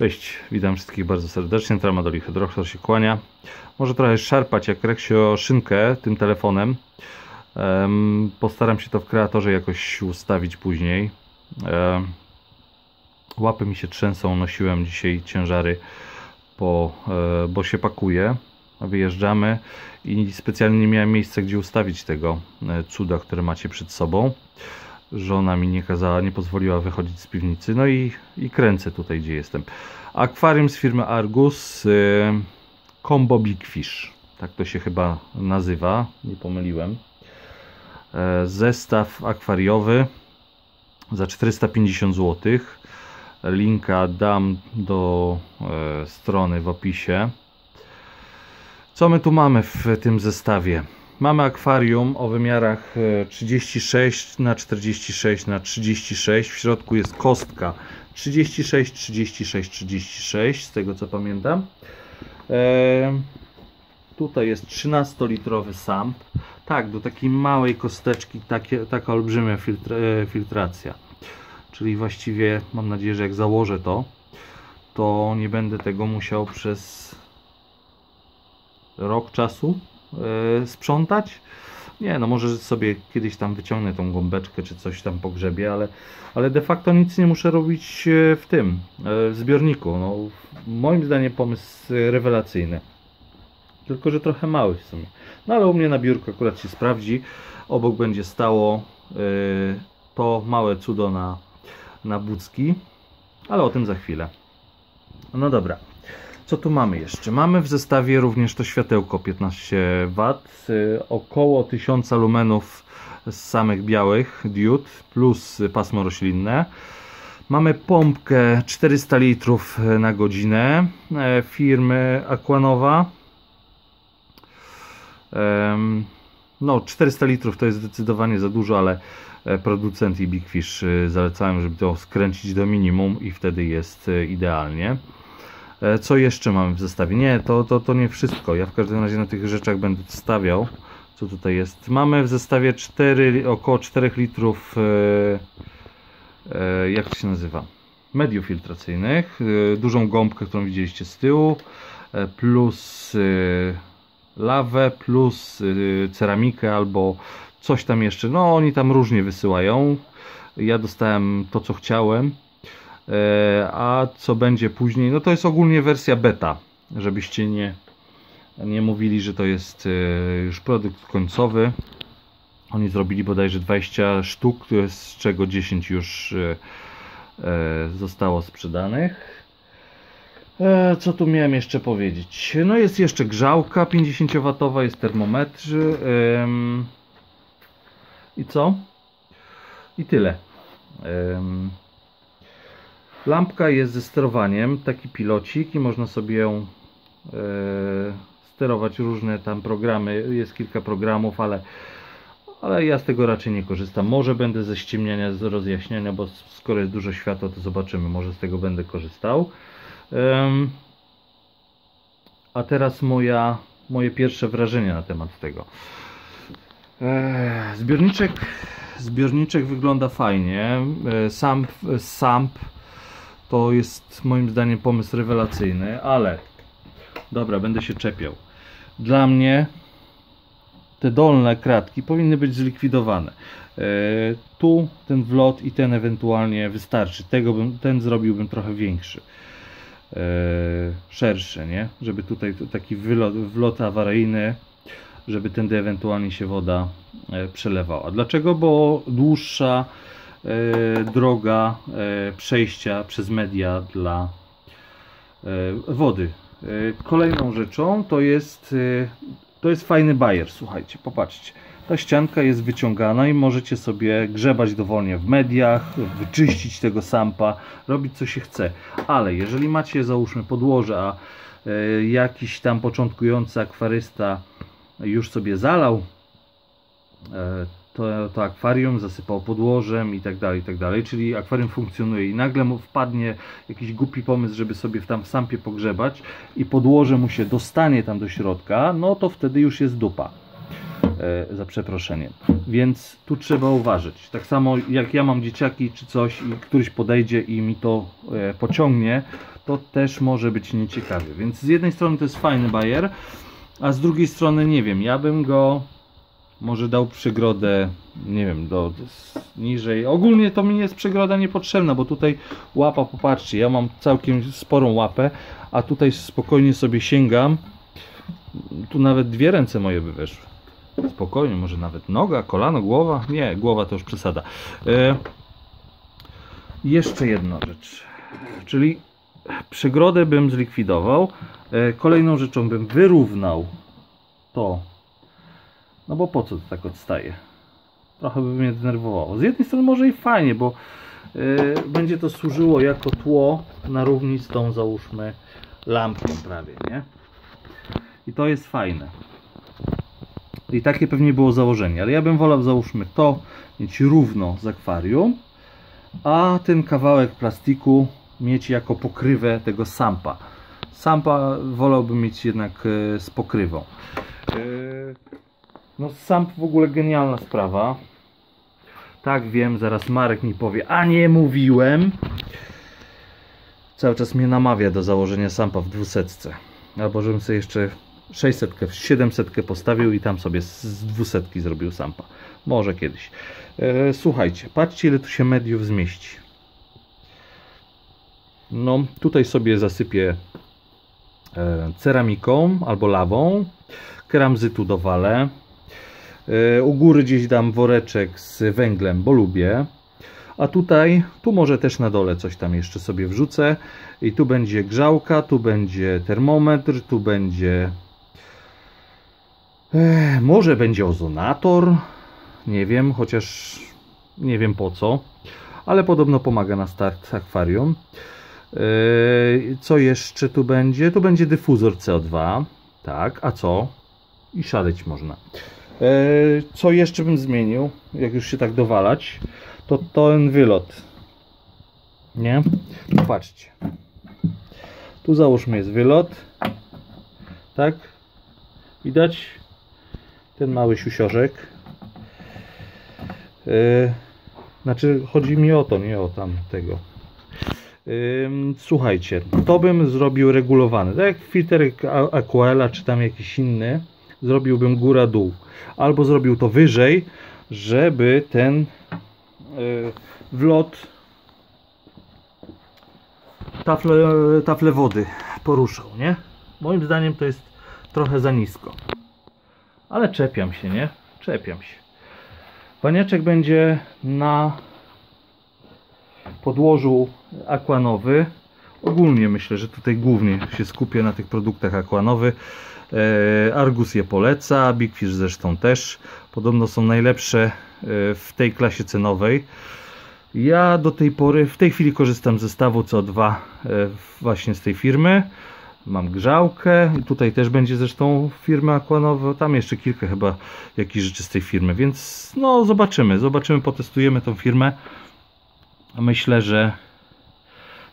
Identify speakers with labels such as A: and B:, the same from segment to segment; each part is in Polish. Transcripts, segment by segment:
A: Cześć, witam wszystkich bardzo serdecznie. Tramadoli Hydroxor się kłania. Może trochę szarpać jak Reksio szynkę tym telefonem. Postaram się to w kreatorze jakoś ustawić później. Łapy mi się trzęsą, nosiłem dzisiaj ciężary, po, e, bo się pakuje. Wyjeżdżamy i specjalnie nie miałem miejsca, gdzie ustawić tego e, cuda, które macie przed sobą żona mi nie kazała, nie pozwoliła wychodzić z piwnicy. No i, i kręcę tutaj, gdzie jestem. Akwarium z firmy Argus y, Combo Big Fish. Tak to się chyba nazywa, nie pomyliłem. E, zestaw akwariowy za 450 zł. Linka dam do e, strony w opisie. Co my tu mamy w tym zestawie? Mamy akwarium o wymiarach 36 e, na 46 na 36. W środku jest kostka 36, 36, 36, z tego co pamiętam. E, tutaj jest 13-litrowy samp. Tak, do takiej małej kosteczki takie, taka olbrzymia e, filtracja. Czyli właściwie mam nadzieję, że jak założę to, to nie będę tego musiał przez rok czasu sprzątać. Nie, no może sobie kiedyś tam wyciągnę tą gąbeczkę czy coś tam pogrzebie, ale, ale de facto nic nie muszę robić e, w tym, e, w zbiorniku. No, moim zdaniem pomysł rewelacyjny. Tylko, że trochę mały w sumie. No ale u mnie na biurku akurat się sprawdzi. Obok będzie stało to małe cudo na, na bucki, ale o tym za chwilę. No dobra. Co tu mamy jeszcze? Mamy w zestawie również to światełko 15W, y, około 1000 lumenów z samych białych diod plus pasmo roślinne. Mamy pompkę 400 litrów na godzinę e, firmy Aquanowa. No 400 litrów to jest zdecydowanie za dużo, ale e, producent i Big Fish y, zalecałem, żeby to skręcić do minimum i wtedy jest y, idealnie. E, co jeszcze mamy w zestawie? Nie, to, to, to nie wszystko. Ja w każdym razie na tych rzeczach będę stawiał. Co tutaj jest? Mamy w zestawie 4, około 4 litrów e, e, jak to się nazywa? Mediów filtracyjnych. Dużą gąbkę, którą widzieliście z tyłu. Plus lawę, plus ceramikę albo coś tam jeszcze. No oni tam różnie wysyłają. Ja dostałem to co chciałem. E, a co będzie później, no to jest ogólnie wersja beta, żebyście nie, nie mówili, że to jest e, już produkt końcowy. Oni zrobili bodajże 20 sztuk, z czego 10 już e, zostało sprzedanych. Co tu miałem jeszcze powiedzieć? No jest jeszcze grzałka 50W, jest termometr. I co? I tyle. Lampka jest ze sterowaniem, taki pilocik i można sobie ją e, sterować różne tam programy. Jest kilka programów, ale, ale ja z tego raczej nie korzystam. Może będę ze ściemniania, z rozjaśniania, bo skoro jest dużo światła, to zobaczymy. Może z tego będę korzystał. a teraz moja, moje pierwsze wrażenie na temat tego. E, zbiorniczek, zbiorniczek wygląda fajnie. E, samp, samp to jest moim zdaniem pomysł rewelacyjny, ale dobra, będę się czepiał. Dla mnie te dolne kratki powinny być zlikwidowane. E, tu ten wlot i ten ewentualnie wystarczy. Tego bym, ten zrobiłbym trochę większy. E, szerszy, nie? Żeby tutaj taki wlot awaryjny, żeby tędy ewentualnie się woda e, przelewała. Dlaczego? Bo dłuższa droga e, przejścia przez media dla e, wody. Kolejną rzeczą to jest, to jest fajny bajer, słuchajcie, popatrzcie. Ta ścianka jest wyciągana i możecie sobie grzebać dowolnie w mediach, wyczyścić tego sampa, robić co się chce. Ale jeżeli macie załóżmy podłoże, a jakiś tam początkujący akwarysta już sobie zalał to, to akwarium zasypał podłożem i tak dalej, i tak dalej, czyli akwarium funkcjonuje i nagle mu wpadnie jakiś głupi pomysł, żeby sobie tam w sampie pogrzebać i podłoże mu się dostanie tam do środka, no to wtedy już jest dupa. E, za przeproszeniem. Więc tu trzeba uważać. Tak samo jak ja mam dzieciaki czy coś i któryś podejdzie i mi to e, pociągnie, to też może być nieciekawie. Więc z jednej strony to jest fajny bajer, a z drugiej strony nie wiem, ja bym go może dał przegrodę, nie wiem, do, do niżej. Ogólnie to mi jest przegroda niepotrzebna, bo tutaj łapa, popatrzcie, ja mam całkiem sporą łapę, a tutaj spokojnie sobie sięgam. Tu nawet dwie ręce moje by weszły. Spokojnie, może nawet noga, kolano, głowa. Nie, głowa to już przesada. E, jeszcze jedna rzecz. Czyli przegrodę bym zlikwidował. E, kolejną rzeczą bym wyrównał to. No bo po co to tak odstaje? Trochę by mnie denerwowało. Z jednej strony może i fajnie, bo e, będzie to służyło jako tło na równi z tą załóżmy lampką prawie, nie? I to jest fajne. I takie pewnie było założenie, ale ja bym wolał załóżmy to mieć równo z akwarium, a ten kawałek plastiku mieć jako pokrywę tego sampa. Sampa wolałbym mieć jednak e, z pokrywą. No samp w ogóle genialna sprawa. Tak wiem, zaraz Marek mi powie, a nie mówiłem. Cały czas mnie namawia do założenia sampa w dwusetce. Albo żebym sobie jeszcze 600, 700 postawił i tam sobie z 200 zrobił sampa. Może kiedyś. E, słuchajcie, patrzcie ile tu się mediów zmieści. No, tutaj sobie zasypię e, ceramiką albo lawą. Keramzytu dowalę. E, u góry gdzieś dam woreczek z węglem, bo lubię. A tutaj, tu może też na dole coś tam jeszcze sobie wrzucę. I tu będzie grzałka, tu będzie termometr, tu będzie Ech, może będzie ozonator, nie wiem, chociaż nie wiem po co, ale podobno pomaga na start akwarium. Yy, co jeszcze tu będzie? Tu będzie dyfuzor CO2, tak, a co? I szaleć można. Yy, co jeszcze bym zmienił, jak już się tak dowalać, to ten wylot. Nie? Popatrzcie. Tu załóżmy jest wylot. Tak? Widać? ten mały siusiorzek. Yy, znaczy, chodzi mi o to, nie o tam tego. Yy, słuchajcie, to bym zrobił regulowany. Tak jak filtr Aquela, czy tam jakiś inny, zrobiłbym góra-dół. Albo zrobił to wyżej, żeby ten yy, wlot tafle, tafle wody poruszał, nie? Moim zdaniem to jest trochę za nisko. Ale czepiam się, nie? Czepiam się. Baniaczek będzie na podłożu akwanowy. Ogólnie myślę, że tutaj głównie się skupię na tych produktach akwanowy. E, Argus je poleca, Big Fish zresztą też. Podobno są najlepsze e, w tej klasie cenowej. Ja do tej pory, w tej chwili korzystam z zestawu CO2 e, właśnie z tej firmy mam grzałkę i tutaj też będzie zresztą firma Aquanowa, tam jeszcze kilka chyba jakichś rzeczy z tej firmy, więc no zobaczymy, zobaczymy, potestujemy tą firmę. Myślę, że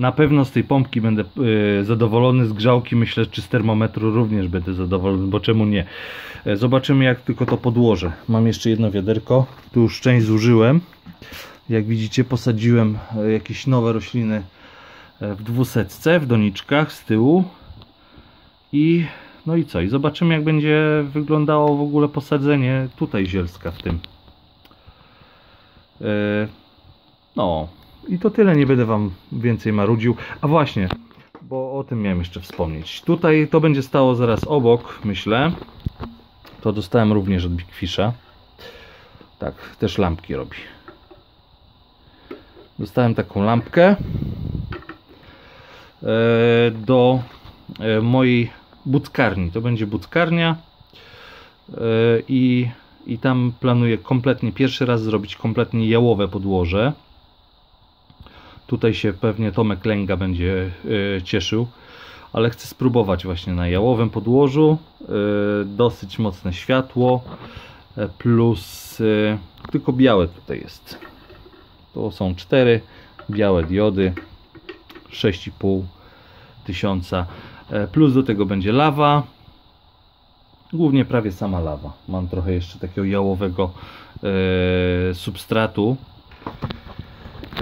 A: na pewno z tej pompki będę yy, zadowolony, z grzałki myślę, czy z termometru również będę zadowolony, bo czemu nie. E, zobaczymy jak tylko to podłożę. Mam jeszcze jedno wiaderko, tu już część zużyłem. Jak widzicie posadziłem e, jakieś nowe rośliny e, w dwusetce, w doniczkach z tyłu i no i co? I zobaczymy jak będzie wyglądało w ogóle posadzenie tutaj zielska w tym. Yy, no i to tyle, nie będę Wam więcej marudził. A właśnie, bo o tym miałem jeszcze wspomnieć. Tutaj to będzie stało zaraz obok, myślę. To dostałem również od Big Fisha. Tak, też lampki robi. Dostałem taką lampkę yy, do yy, mojej buckarni. To będzie buckarnia e, i, i tam planuję kompletnie pierwszy raz zrobić kompletnie jałowe podłoże. Tutaj się pewnie Tomek Lęga będzie e, cieszył, ale chcę spróbować właśnie na jałowym podłożu. E, dosyć mocne światło plus tylko białe tutaj jest. To są cztery białe diody 6,5 tysiąca E, plus do tego będzie lawa. Głównie prawie sama lawa. Mam trochę jeszcze takiego jałowego e, substratu.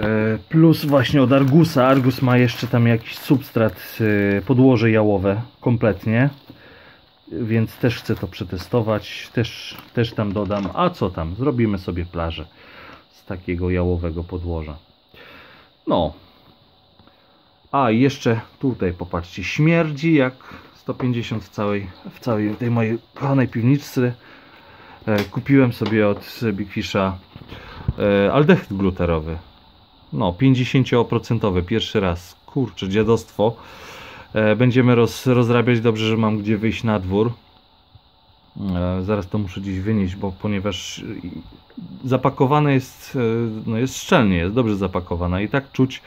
A: E, Plus właśnie od Argusa. Argus ma jeszcze tam jakiś substrat, e, podłoże jałowe kompletnie. Więc też chcę to przetestować. Też, też tam dodam. A co tam? Zrobimy sobie plażę z takiego jałowego podłoża. No. A jeszcze tutaj popatrzcie. Śmierdzi jak 150 w całej, w całej tej mojej kochanej piwniczce. E, Kupiłem sobie od Big Fisha aldehyd gluterowy. No, 50% pierwszy raz. Kurczę, dziadostwo. E, Będziemy roz, rozrabiać. Dobrze, że mam gdzie wyjść na dwór. E, Zaraz to muszę gdzieś wynieść, bo ponieważ e, zapakowane jest, e, no jest szczelnie, jest dobrze zapakowana i tak czuć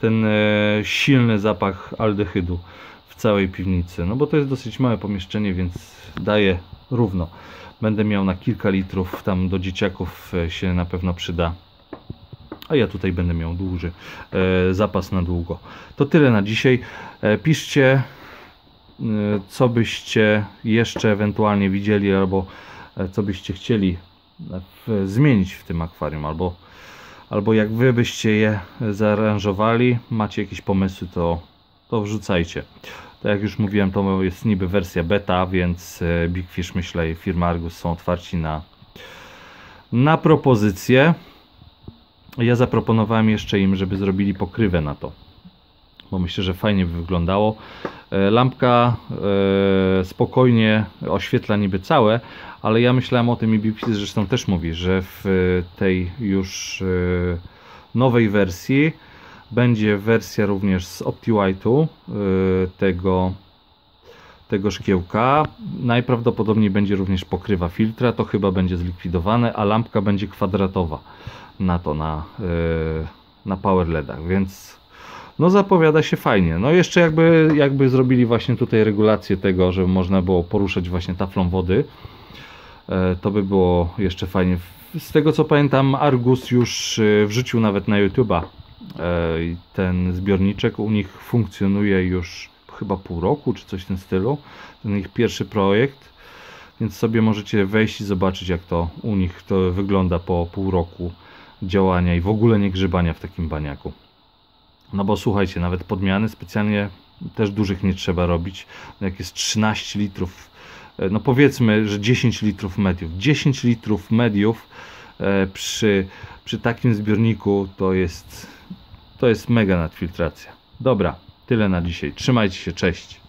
A: ten e, silny zapach aldehydu w całej piwnicy. No bo to jest dosyć małe pomieszczenie, więc daje równo. Będę miał na kilka litrów, tam do dzieciaków się na pewno przyda. A ja tutaj będę miał duży e, zapas na długo. To tyle na dzisiaj. E, piszcie, e, co byście jeszcze ewentualnie widzieli, albo co byście chcieli zmienić w tym akwarium, albo, albo jak wy byście je zaaranżowali. Macie jakieś pomysły, to, to wrzucajcie. Tak jak już mówiłem, to jest niby wersja beta, więc Big Fish, myślę, i firma Argus są otwarci na, na propozycje. Ja zaproponowałem jeszcze im, żeby zrobili pokrywę na to, bo myślę, że fajnie by wyglądało. E, Lampka e, spokojnie oświetla niby całe, ale ja myślałem o tym i Fish zresztą też mówi, że w e, tej już nowej wersji będzie wersja również z OptiWhite'u tego, tego szkiełka. Najprawdopodobniej będzie również pokrywa filtra, to chyba będzie zlikwidowane, a lampka będzie kwadratowa na to, na, y, na power LEDach, więc no zapowiada się fajnie. No jeszcze jakby, jakby zrobili właśnie tutaj regulację tego, żeby można było poruszać właśnie taflą wody, e, to by było jeszcze fajnie. Z tego co pamiętam, Argus już y, wrzucił nawet na YouTube'a e, ten zbiorniczek u nich funkcjonuje już chyba pół roku, czy coś w tym stylu. Ten ich pierwszy projekt. Więc sobie możecie wejść i zobaczyć, jak to u nich to wygląda po pół roku działania i w ogóle nie grzebania w takim baniaku. No bo słuchajcie, nawet podmiany specjalnie też dużych nie trzeba robić. Jak jest 13 litrów, e, no powiedzmy, że 10 litrów mediów. 10 litrów mediów e, przy, przy takim zbiorniku to jest, to jest mega nadfiltracja. Dobra, tyle na dzisiaj. Trzymajcie się, cześć.